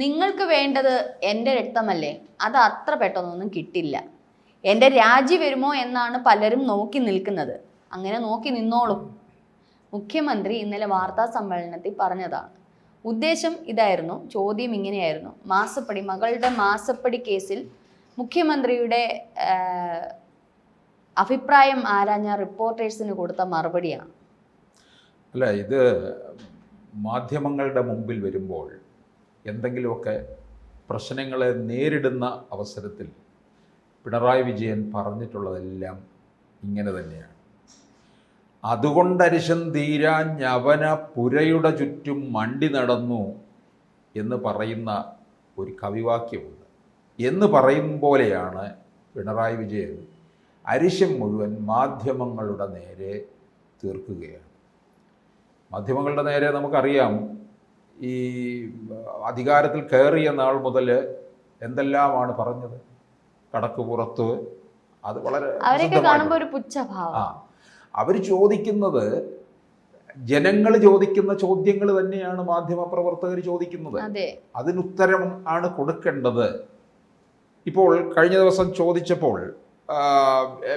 നിങ്ങൾക്ക് വേണ്ടത് എന്റെ രക്തമല്ലേ? അത് അത്ര പെട്ടെന്നൊന്നും കിട്ടില്ല. എന്റെ രാജി വരുമോ എന്നാണ് പലരും നോക്കി നിൽക്കുന്നത്. അങ്ങനെ നോക്കി നിന്നോളും. മുഖ്യമന്ത്രി ഇന്നലെ വാർത്താ സമ്മേളനത്തിൽ പറഞ്ഞതാണ്. ഉദ്ദേശം ഇതായിരുന്നു ചോദ്യം ഇങ്ങനെയായിരുന്നു. മാസപ്പടി മകളുടെ മാസപ്പടി കേസിൽ മുഖ്യമന്ത്രിയുടെ അഭിപ്രായം ആരാഞ്ഞ റിപ്പോർട്ടേഴ്സിന് കൊടുത്ത മറുപടിയാണ്. അല്ല ഇത് മാധ്യമങ്ങളുടെ മുമ്പിൽ വരുമ്പോൾ എന്തെങ്കിലുമൊക്കെ പ്രശ്നങ്ങളെ നേരിടുന്ന അവസരത്തിൽ പിണറായി വിജയൻ പറഞ്ഞിട്ടുള്ളതെല്ലാം ഇങ്ങനെ തന്നെയാണ്. അതുകൊണ്ടരിശം തീരാൻ ഞവന പുരയുടെ ചുറ്റും മണ്ടി നടന്നു എന്ന് പറയുന്ന ഒരു കവിവാക്യമുണ്ട്. എന്ന് പറയും പോലെയാണ് പിണറായി വിജയൻ അരിശം മുഴുവൻ മാധ്യമങ്ങളുടെ നേരെ തീർക്കുകയാണ്. മാധ്യമങ്ങളുടെ നേരെ നമുക്കറിയാം ഈ അധികാരത്തിൽ കയറിയ നാൾ മുതൽ എന്തെല്ലാമാണ് പറഞ്ഞത്? കടക്ക് പുറത്ത് അത് വളരെ ആ അവർ ചോദിക്കുന്നത് ജനങ്ങൾ ചോദിക്കുന്ന ചോദ്യങ്ങൾ തന്നെയാണ് മാധ്യമപ്രവർത്തകർ ചോദിക്കുന്നത്. അതെ. അതിനുത്തരം ആണ് കൊടുക്കേണ്ടത്. ഇപ്പോൾ കഴിഞ്ഞ ദിവസം ചോദിച്ചപ്പോൾ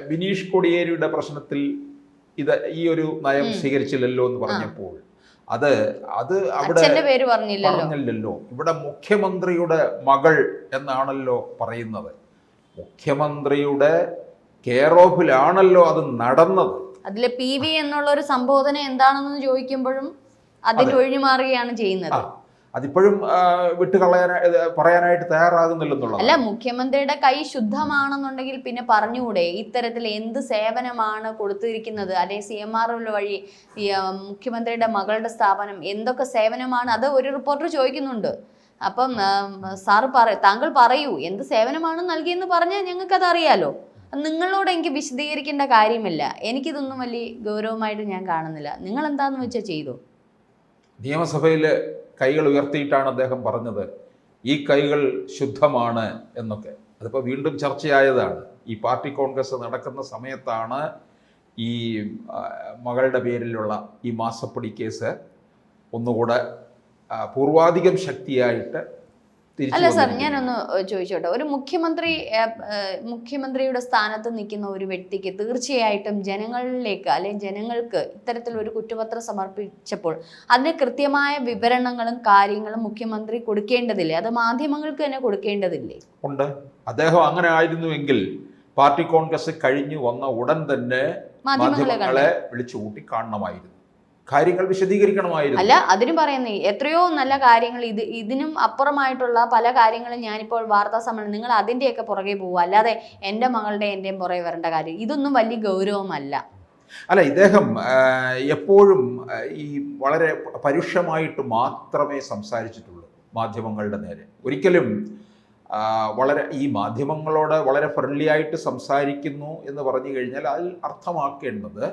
ബിനീഷ് കൊടിയേരിയുടെ പ്രശ്നത്തിൽ ഇത് ഈ ഒരു നയം. സ്വീകരിച്ചില്ലല്ലോ എന്ന് പറഞ്ഞപ്പോൾ അത് അത് അവിടെ പറഞ്ഞില്ലല്ലോ. ഇവിടെ മുഖ്യമന്ത്രിയുടെ മകൾ എന്നാണല്ലോ പറയുന്നത്. മുഖ്യമന്ത്രിയുടെ കെയർ ഓഫിലാണല്ലോ അത് നടന്നത്. അതിലെ പി വി എന്നുള്ള ഒരു സംബോധന എന്താണെന്ന് ചോദിക്കുമ്പോഴും അതിന് ഒഴിഞ്ഞു മാറുകയാണ് ചെയ്യുന്നത്. ആ അതിപ്പോഴും വിട്ടുകളയാൻ പറയാനായിട്ട് തയ്യാറാകുന്നില്ലെന്നുള്ളത് അല്ല മുഖ്യമന്ത്രിയുടെ കൈ ശുദ്ധമാണെന്നുണ്ടെങ്കിൽ പിന്നെ പറഞ്ഞുകൂടെ? ഇത്തരത്തിൽ എന്ത് സേവനമാണ് കൊടുത്തിരിക്കുന്നത്? അല്ലെ സി എം ആർ വഴി മുഖ്യമന്ത്രിയുടെ മകളുടെ സ്ഥാപനം എന്തൊക്കെ സേവനമാണ്? അത് ഒരു റിപ്പോർട്ടർ ചോദിക്കുന്നുണ്ട്. അപ്പം സാർ സാറ് പറ താങ്കൾ പറയൂ എന്ത് സേവനമാണ് നൽകിയെന്ന് പറഞ്ഞാൽ ഞങ്ങൾക്കത് അറിയാലോ നിങ്ങളോട് എനിക്ക് വിശദീകരിക്കേണ്ട കാര്യമില്ല. എനിക്കിതൊന്നും വലിയ ഗൗരവമായിട്ട് ഞാൻ കാണുന്നില്ല. നിങ്ങൾ എന്താന്ന് വെച്ചാൽ ചെയ്തു? നിയമസഭയിൽ കൈകൾ ഉയർത്തിയിട്ടാണ് അദ്ദേഹം പറഞ്ഞത് ഈ കൈകൾ ശുദ്ധമാണ് എന്നൊക്കെ. അതിപ്പോൾ വീണ്ടും ചർച്ചയായതാണ്. ഈ പാർട്ടി കോൺഗ്രസ് നടക്കുന്ന സമയത്താണ് ഈ മകളുടെ പേരിലുള്ള ഈ മാസപ്പടി കേസ് ഒന്നുകൂടെ പൂർവാധികം ശക്തിയായിട്ട് അല്ല സാർ. ഞാനൊന്ന് ചോദിച്ചോട്ടെ. ഒരു മുഖ്യമന്ത്രി മുഖ്യമന്ത്രിയുടെ സ്ഥാനത്ത് നിൽക്കുന്ന ഒരു വ്യക്തിക്ക് തീർച്ചയായിട്ടും ജനങ്ങളിലേക്ക് അല്ലെങ്കിൽ ജനങ്ങൾക്ക് ഇത്തരത്തിൽ ഒരു കുറ്റപത്രം സമർപ്പിച്ചപ്പോൾ അതിന് കൃത്യമായ വിവരണങ്ങളും കാര്യങ്ങളും മുഖ്യമന്ത്രി കൊടുക്കേണ്ടതില്ലേ? അത് മാധ്യമങ്ങൾക്ക് തന്നെ കൊടുക്കേണ്ടതില്ലേ? ഉണ്ട്. അദ്ദേഹം അങ്ങനെ ആയിരുന്നുവെങ്കിൽ പാർട്ടി കോൺഗ്രസ് കഴിഞ്ഞു വന്ന ഉടൻ തന്നെ മാധ്യമങ്ങളെ മാധ്യമങ്ങളെ വിളിച്ചു കൂട്ടി കാണണമായിരുന്നു കാര്യങ്ങൾ വിശദീകരിക്കണമായിരുന്നു. അല്ല അതിനും പറയുന്നേ എത്രയോ നല്ല കാര്യങ്ങൾ ഇത് ഇതിനും അപ്പുറമായിട്ടുള്ള പല കാര്യങ്ങളും ഞാനിപ്പോൾ വാർത്താ സമ്മേളനം നിങ്ങൾ അതിന്റെയൊക്കെ പുറകെ പോവുക. അല്ലാതെ എന്റെ മകളുടെ എന്റെയും പുറകെ വരേണ്ട കാര്യം ഇതൊന്നും വലിയ ഗൗരവമല്ല. അല്ല ഇദ്ദേഹം എപ്പോഴും ഈ വളരെ പരുഷമായിട്ട് മാത്രമേ സംസാരിച്ചിട്ടുള്ളൂ മാധ്യമങ്ങളുടെ നേരെ. ഒരിക്കലും വളരെ ഈ മാധ്യമങ്ങളോട് വളരെ ഫ്രണ്ട്ലി ആയിട്ട് സംസാരിക്കുന്നു എന്ന് പറഞ്ഞു കഴിഞ്ഞാൽ അതിൽ അർത്ഥമാക്കേണ്ടത്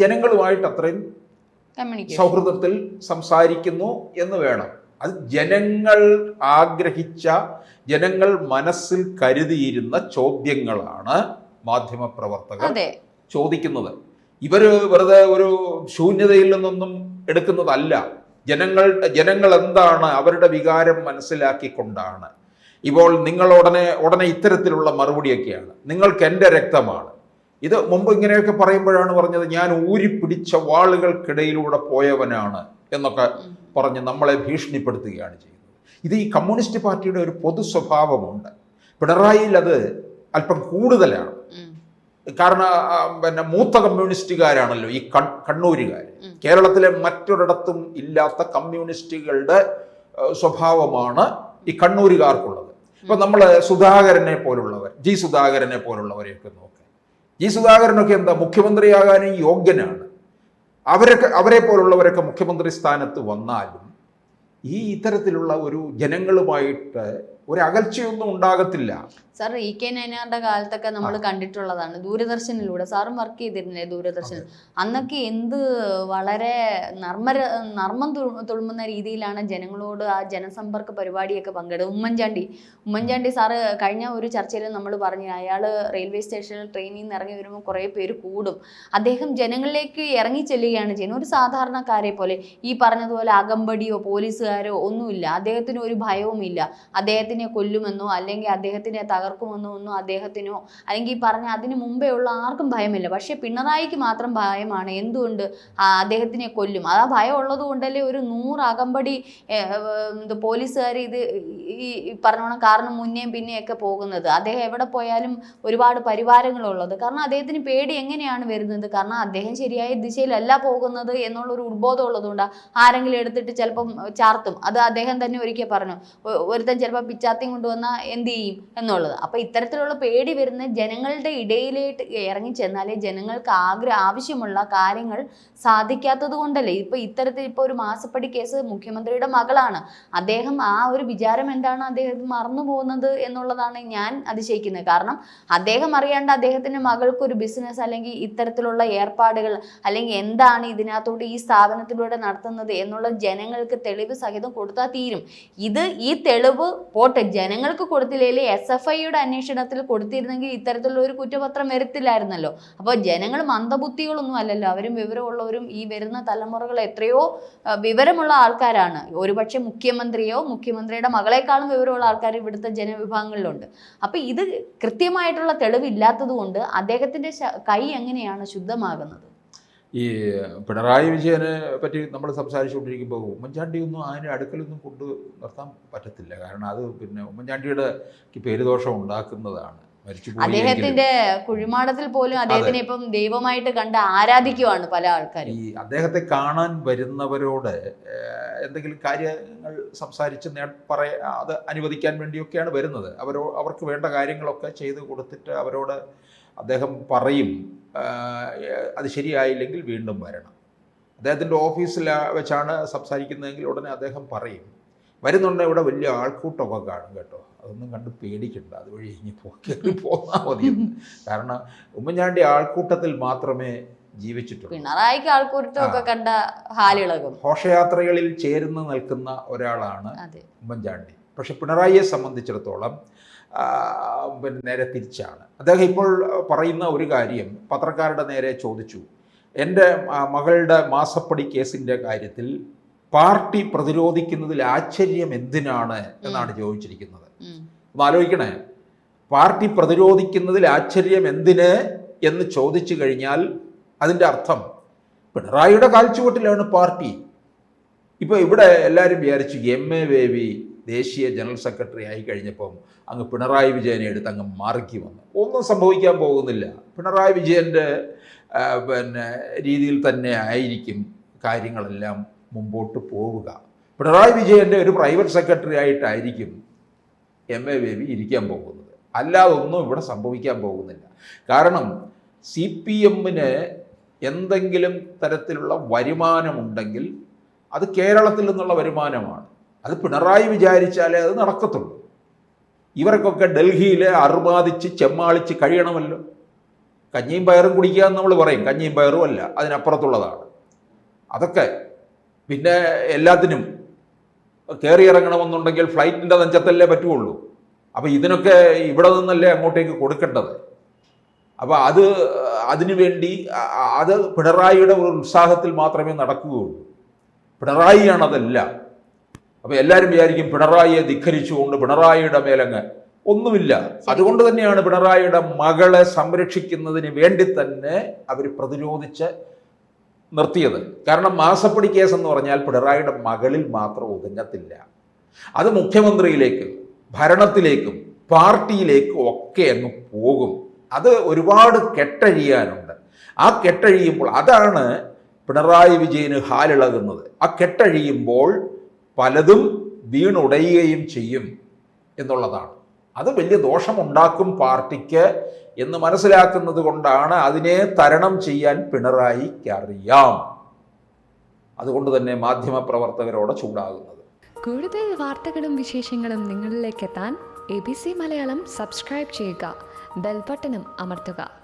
ജനങ്ങളുമായിട്ട് അത്രയും സൗഹൃദത്തിൽ സംസാരിക്കുന്നു എന്ന് വേണം. അത് ജനങ്ങൾ ആഗ്രഹിച്ച ജനങ്ങൾ മനസ്സിൽ കരുതിയിരുന്ന ചോദ്യങ്ങളാണ് മാധ്യമപ്രവർത്തകർ ചോദിക്കുന്നത്. ഇവർ വെറുതെ ഒരു ശൂന്യതയിൽ നിന്നൊന്നും എടുക്കുന്നതല്ല. ജനങ്ങൾ ജനങ്ങൾ എന്താണ് അവരുടെ വികാരം മനസ്സിലാക്കിക്കൊണ്ടാണ്. ഇപ്പോൾ നിങ്ങൾ ഉടനെ ഉടനെ ഇത്തരത്തിലുള്ള മറുപടിയൊക്കെയാണ്. നിങ്ങൾക്ക് എന്റെ രക്തമാണ്. ഇത് മുമ്പ് ഇങ്ങനെയൊക്കെ പറയുമ്പോഴാണ് പറഞ്ഞത് ഞാൻ ഊരിപ്പിടിച്ച വാളുകൾക്കിടയിലൂടെ പോയവനാണ് എന്നൊക്കെ. പറഞ്ഞ് നമ്മളെ ഭീഷണിപ്പെടുത്തുകയാണ് ചെയ്യുന്നത്. ഇത് ഈ കമ്മ്യൂണിസ്റ്റ് പാർട്ടിയുടെ ഒരു പൊതു സ്വഭാവമുണ്ട്. പിണറായിയിൽ അത് അല്പം കൂടുതലാണ്. കാരണം പിന്നെ മൂത്ത കമ്മ്യൂണിസ്റ്റുകാരാണല്ലോ ഈ കണ്ണൂരുകാർ കേരളത്തിലെ മറ്റൊരിടത്തും ഇല്ലാത്ത കമ്മ്യൂണിസ്റ്റുകളുടെ സ്വഭാവമാണ് ഈ കണ്ണൂരുകാർക്കുള്ളത്. ഇപ്പൊ നമ്മൾ സുധാകരനെ പോലുള്ളവർ ജി സുധാകരനെ പോലുള്ളവരെയൊക്കെ നോക്കുക ജി സുധാകരനൊക്കെ എന്താ? മുഖ്യമന്ത്രിയാകാനും യോഗ്യനാണ്. അവരൊക്കെ അവരെ പോലുള്ളവരൊക്കെ മുഖ്യമന്ത്രി സ്ഥാനത്ത് വന്നാലും ഈ ഇത്തരത്തിലുള്ള ഒരു ജനങ്ങളുമായിട്ട് ഒരു അകൽച്ചയൊന്നും ഉണ്ടാകത്തില്ല. സാർ ഇ കെ നയനാറിന്റെ കാലത്തൊക്കെ നമ്മൾ കണ്ടിട്ടുള്ളതാണ്. ദൂരദർശനിലൂടെ സാറും വർക്ക് ചെയ്തിരുന്നില്ലേ ദൂരദർശൻ അന്നൊക്കെ എന്ത് വളരെ നർമ്മര നർമ്മം തുളുമുന്ന തുളുമ്പുന്ന രീതിയിലാണ് ജനങ്ങളോട് ആ ജനസമ്പർക്ക പരിപാടിയൊക്കെ പങ്കെടുത്തത് ഉമ്മൻചാണ്ടി ഉമ്മൻചാണ്ടി സാറ് കഴിഞ്ഞ ഒരു ചർച്ചയിൽ നമ്മൾ പറഞ്ഞു അയാൾ റെയിൽവേ സ്റ്റേഷനിൽ ട്രെയിനിൽ നിന്ന് ഇറങ്ങി വരുമ്പോൾ കുറേ പേര് കൂടും. അദ്ദേഹം ജനങ്ങളിലേക്ക് ഇറങ്ങി ചെല്ലുകയാണ് ചെയ്യുന്നത്. ഒരു സാധാരണക്കാരെ പോലെ ഈ പറഞ്ഞതുപോലെ അകമ്പടിയോ പോലീസുകാരോ ഒന്നുമില്ല. അദ്ദേഹത്തിന് ഒരു ഭയവുമില്ല. അദ്ദേഹത്തിനെ കൊല്ലുമെന്നോ അല്ലെങ്കിൽ അദ്ദേഹത്തിനെ തകർക്കുമെന്നോ ഒന്നും ഒന്നും അദ്ദേഹത്തിനോ അല്ലെങ്കിൽ ഈ പറഞ്ഞ അതിന് മുമ്പേ ഉള്ള ആർക്കും ഭയമില്ല. പക്ഷേ പിണറായിക്ക് മാത്രം ഭയമാണ്. എന്തുകൊണ്ട്? അദ്ദേഹത്തിനെ കൊല്ലും. അത് ആ ഭയം ഉള്ളത് കൊണ്ടല്ലേ ഒരു നൂറ് അകമ്പടി പോലീസുകാർ ഇത് ഈ പറഞ്ഞോണം കാരണം മുന്നേയും പിന്നെയൊക്കെ പോകുന്നത്. അദ്ദേഹം എവിടെ പോയാലും ഒരുപാട് പരിവാരങ്ങളുള്ളത് കാരണം അദ്ദേഹത്തിന് പേടി എങ്ങനെയാണ് വരുന്നത്? കാരണം അദ്ദേഹം ശരിയായ ദിശയിലല്ല പോകുന്നത് എന്നുള്ളൊരു ഉത്ബോധം ഉള്ളതുകൊണ്ടാണ് ആരെങ്കിലും എടുത്തിട്ട് ചിലപ്പം ചാർത്തും. അത് അദ്ദേഹം തന്നെ ഒരിക്കൽ പറഞ്ഞു. ഒരുത്തൻ ചിലപ്പോൾ പിച്ചാത്തിയും കൊണ്ടുവന്നാൽ എന്ത് ചെയ്യും എന്നുള്ളത്. അപ്പോൾ ഇത്തരത്തിലുള്ള പേടി വരുന്ന ജനങ്ങളുടെ ഇടയിലേക്ക് ഇറങ്ങി ചെന്നാലേ ജനങ്ങൾക്ക് ആഗ്രഹ ആവശ്യമുള്ള കാര്യങ്ങൾ സാധിക്കാത്തത് കൊണ്ടല്ലേ? ഇപ്പോൾ ഇത്തരത്തിൽ ഇപ്പൊ ഒരു മാസപ്പടി കേസ് മുഖ്യമന്ത്രിയുടെ മകളാണ്. അദ്ദേഹം ആ ഒരു വിചാരം എന്താണ് അദ്ദേഹം മറന്നു പോകുന്നത് എന്നുള്ളതാണ് ഞാൻ അതിശയിക്കുന്നത്. കാരണം അദ്ദേഹം അറിയാണ്ട് അദ്ദേഹത്തിന്റെ മകൾക്ക് ഒരു ബിസിനസ് അല്ലെങ്കിൽ ഇത്തരത്തിലുള്ള ഏർപ്പാടുകൾ അല്ലെങ്കിൽ എന്താണ് ഇതിനകത്തോട്ട് ഈ സ്ഥാപനത്തിലൂടെ നടത്തുന്നത് എന്നുള്ള ജനങ്ങൾക്ക് തെളിവ് സഹിതം കൊടുത്താൽ തീരും. ഇത് ഈ തെളിവ് പോട്ടെ ജനങ്ങൾക്ക് കൊടുത്തില്ലെങ്കിൽ എസ് എഫ് ഐയുടെ അന്വേഷണത്തിൽ കൊടുത്തിരുന്നെങ്കിൽ ഇത്തരത്തിലുള്ള ഒരു കുറ്റപത്രം വരത്തില്ലായിരുന്നല്ലോ. അപ്പോൾ ജനങ്ങൾ മന്ദബുദ്ധികളൊന്നും അല്ലല്ലോ. അവരും വിവരമുള്ളവരും ഈ വരുന്ന തലമുറകൾ എത്രയോ വിവരമുള്ള ആൾക്കാരാണ്. ഒരുപക്ഷെ മുഖ്യമന്ത്രിയോ മുഖ്യമന്ത്രിയുടെ മകളെക്കാളും വിവരമുള്ള ആൾക്കാർ ഇവിടുത്തെ ജനവിഭാഗങ്ങളിലുണ്ട്. അപ്പോൾ ഇത് കൃത്യമായിട്ടുള്ള തെളിവില്ലാത്തത് കൊണ്ട് അദ്ദേഹത്തിന്റെ കൈ എങ്ങനെയാണ് ശുദ്ധമാകുന്നത്? ഈ പിണറായി വിജയനെ പറ്റി നമ്മൾ സംസാരിച്ചുകൊണ്ടിരിക്കുമ്പോൾ ഉമ്മൻചാണ്ടി ഒന്നും അതിന് അടുക്കലൊന്നും കൊണ്ട് നിർത്താൻ പറ്റത്തില്ല. കാരണം അത് പിന്നെ ഉമ്മൻചാണ്ടിയുടെ പേരുദോഷം ഉണ്ടാക്കുന്നതാണ്. അദ്ദേഹത്തിന്റെ കുഴിമാടത്തിൽ പോലും അദ്ദേഹത്തിനെ ഇപ്പം ദൈവമായിട്ട് കണ്ട് ആരാധിക്കുവാണ് പല ആൾക്കാരും. ഈ അദ്ദേഹത്തെ കാണാൻ വരുന്നവരോട് എന്തെങ്കിലും കാര്യങ്ങൾ സംസാരിച്ച് നേ പറയ അത് അനുവദിക്കാൻ വേണ്ടിയൊക്കെയാണ് വരുന്നത്. അവരോ അവർക്ക് വേണ്ട കാര്യങ്ങളൊക്കെ ചെയ്തു കൊടുത്തിട്ട് അവരോട് അദ്ദേഹം പറയും. അത് ശരിയായില്ലെങ്കിൽ വീണ്ടും വരണം. അദ്ദേഹത്തിന്റെ ഓഫീസിൽ വെച്ചാണ് സംസാരിക്കുന്നതെങ്കിൽ ഉടനെ അദ്ദേഹം പറയും വരുന്നുണ്ട് ഇവിടെ വലിയ ആൾക്കൂട്ടമൊക്കെ കാണും കേട്ടോ. അതൊന്നും കണ്ട് പേടിക്കണ്ട. അതുവഴി ഇനി പോക്കി കയറി പോന്നാൽ മതി. കാരണം ഉമ്മൻചാണ്ടി ആൾക്കൂട്ടത്തിൽ മാത്രമേ ജീവിച്ചിട്ടുള്ളൂ. പിണറായിക്ക് ആൾക്കൂട്ടമൊക്കെ കണ്ട ഹാലിളകും. ഘോഷയാത്രകളിൽ ചേർന്ന് നിൽക്കുന്ന ഒരാളാണ് ഉമ്മൻചാണ്ടി. പക്ഷെ പിണറായിയെ സംബന്ധിച്ചിടത്തോളം പിന്നെ നേരെ തിരിച്ചാണ്. അദ്ദേഹം ഇപ്പോൾ പറയുന്ന ഒരു കാര്യം പത്രക്കാരുടെ നേരെ ചോദിച്ചു. എന്റെ മകളുടെ മാസപ്പടി കേസിന്റെ കാര്യത്തിൽ പാർട്ടി പ്രതിരോധിക്കുന്നതിൽ ആശ്ചര്യം എന്തിനാണ് എന്നാണ് ചോദിച്ചിരിക്കുന്നത്. ഒന്ന് ആലോചിക്കണേ. പാർട്ടി പ്രതിരോധിക്കുന്നതിൽ ആശ്ചര്യം എന്തിന് എന്ന് ചോദിച്ചു കഴിഞ്ഞാൽ അതിന്റെ അർത്ഥം പിണറായിയുടെ കാൽച്ചുവട്ടിലാണ് പാർട്ടി. ഇപ്പോൾ ഇവിടെ എല്ലാവരും വിചാരിച്ചു എം എ ബേബി ദേശീയ ജനറൽ സെക്രട്ടറി ആയി കഴിഞ്ഞപ്പം അങ്ങ് പിണറായി വിജയനെ എടുത്ത് അങ്ങ് മാറിക്കി വന്നു. ഒന്നും സംഭവിക്കാൻ പോകുന്നില്ല. പിണറായി വിജയന്റെ പിന്നെ രീതിയിൽ തന്നെ ആയിരിക്കും കാര്യങ്ങളെല്ലാം മുമ്പോട്ട് പോവുക. പിണറായി വിജയന്റെ ഒരു പ്രൈവറ്റ് സെക്രട്ടറി ആയിട്ടായിരിക്കും എം എ ബേബി ഇരിക്കാൻ പോകുന്നത്. അല്ലാതെ ഒന്നും ഇവിടെ സംഭവിക്കാൻ പോകുന്നില്ല. കാരണം സി പി എമ്മിന് എന്തെങ്കിലും തരത്തിലുള്ള വരുമാനമുണ്ടെങ്കിൽ അത് കേരളത്തിൽ നിന്നുള്ള വരുമാനമാണ്. അത് പിണറായി വിചാരിച്ചാലേ അത് നടക്കത്തുള്ളൂ. ഇവർക്കൊക്കെ ഡൽഹിയിൽ അറുബാദിച്ച് ചെമ്മാളിച്ച് കഴിയണമല്ലോ. കഞ്ഞിയും പയറും കുടിക്കുക എന്ന് നമ്മൾ പറയും. കഞ്ഞിയും പയറും അല്ല അതിനപ്പുറത്തുള്ളതാണ്. അതൊക്കെ പിന്നെ എല്ലാത്തിനും കയറി ഇറങ്ങണമെന്നുണ്ടെങ്കിൽ ഫ്ലൈറ്റിന്റെ നെഞ്ചത്തല്ലേ പറ്റുള്ളൂ. അപ്പോൾ ഇതിനൊക്കെ ഇവിടെ നിന്നല്ലേ അങ്ങോട്ടേക്ക് കൊടുക്കേണ്ടത്. അപ്പോൾ അത് അതിനു വേണ്ടി അത് പിണറായിയുടെ ഒരു ഉത്സാഹത്തിൽ മാത്രമേ നടക്കുകയുള്ളൂ. പിണറായിയാണ് അതെല്ലാം അപ്പോൾ എല്ലാവരും വിചാരിക്കും പിണറായിയെ ധിഖരിച്ചുകൊണ്ട് പിണറായിയുടെ മേലങ്ങ് ഒന്നുമില്ല. അതുകൊണ്ട് തന്നെയാണ് പിണറായിയുടെ മകളെ സംരക്ഷിക്കുന്നതിന് വേണ്ടി തന്നെ അവർ പ്രതിരോധിച്ച് നിർത്തിയത്. കാരണം മാസപ്പടി കേസ് എന്ന് പറഞ്ഞാൽ പിണറായിയുടെ മകളിൽ മാത്രം ഒതുങ്ങത്തില്ല. അത് മുഖ്യമന്ത്രിയിലേക്കും ഭരണത്തിലേക്കും പാർട്ടിയിലേക്കും ഒക്കെ അങ്ങ് പോകും. അത് ഒരുപാട് കെട്ടഴിയാനുണ്ട്. ആ കെട്ടഴിയുമ്പോൾ അതാണ് പിണറായി വിജയന് ഹാലിളകുന്നത്. ആ കെട്ടഴിയുമ്പോൾ പലതും വീണുടയുകയും ചെയ്യും എന്നുള്ളതാണ്. അത് വലിയ ദോഷമുണ്ടാക്കും പാർട്ടിക്ക് എന്ന് മനസ്സിലാക്കുന്നത് കൊണ്ടാണ് അതിനെ തരണം ചെയ്യാൻ പിണറായിക്കറിയാം അതുകൊണ്ട് തന്നെ മാധ്യമപ്രവർത്തകരോട് ചൂടാകുന്നത്. കൂടുതൽ വാർത്തകളും വിശേഷങ്ങളും നിങ്ങളിലേക്ക് എത്താൻ A B C Malayalam subscribe ചെയ്യുക. ബെൽബട്ടനും അമർത്തുക.